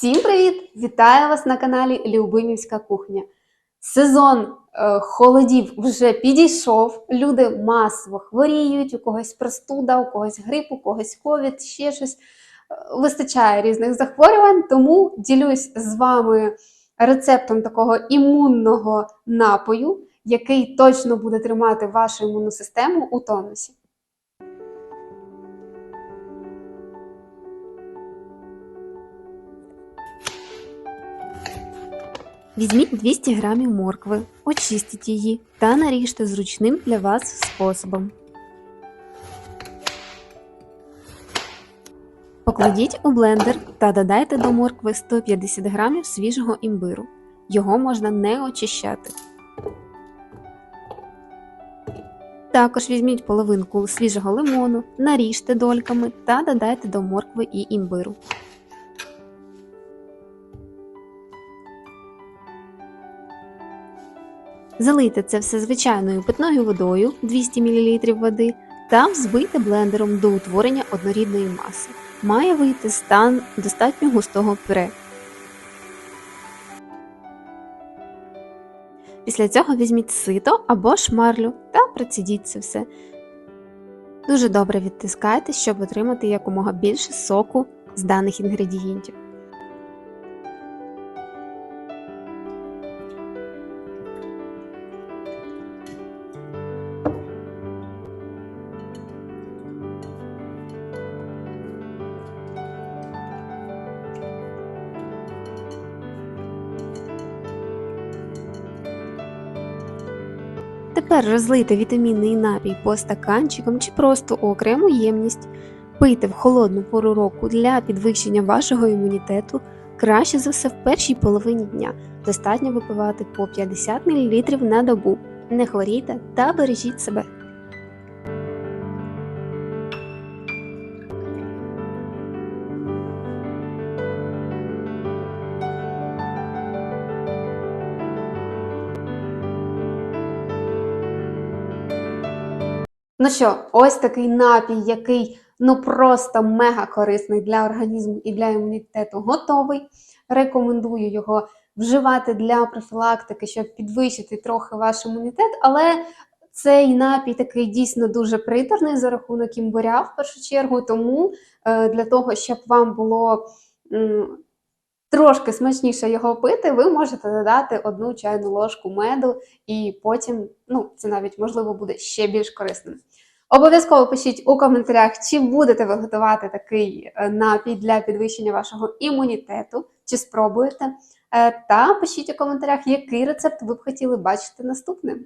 Всім привіт! Вітаю вас на каналі Любимівська кухня. Сезон е, холодів вже підійшов. Люди масово хворіють, у когось простуда, у когось грип, у когось ковід, ще щось. Е, Вистачає різних захворювань, тому ділюсь з вами рецептом такого імунного напою, який точно буде тримати вашу імунну систему у тонусі. Візьміть 200 грамів моркви, очистіть її та наріжте зручним для вас способом. Покладіть у блендер та додайте до моркви 150 грамів свіжого імбиру. Його можна не очищати. Також візьміть половинку свіжого лимону, наріжте дольками та додайте до моркви і імбиру. Залийте це все звичайною питною водою 200 мл води та взбийте блендером до утворення однорідної маси. Має вийти стан достатньо густого пюре. Після цього візьміть сито або шмарлю та процідіть це все. Дуже добре відтискайте, щоб отримати якомога більше соку з даних інгредієнтів. Тепер розлити вітамінний напій по стаканчикам чи просто окрему ємність. Пийте в холодну пору року для підвищення вашого імунітету. Краще за все в першій половині дня. Достатньо випивати по 50 мл на добу. Не хворійте та бережіть себе. Ну що, ось такий напій, який ну просто мега корисний для організму і для імунітету, готовий. Рекомендую його вживати для профілактики, щоб підвищити трохи ваш імунітет, але цей напій такий дійсно дуже приторний за рахунок імбиря в першу чергу. Тому е, для того, щоб вам було трошки смачніше його пити, ви можете додати одну чайну ложку меду, і потім ну, це навіть можливо буде ще більш корисним. Обов'язково пишіть у коментарях, чи будете ви готувати такий е, напій для підвищення вашого імунітету, чи спробуєте. Е, Та пишіть у коментарях, який рецепт ви б хотіли бачити наступним.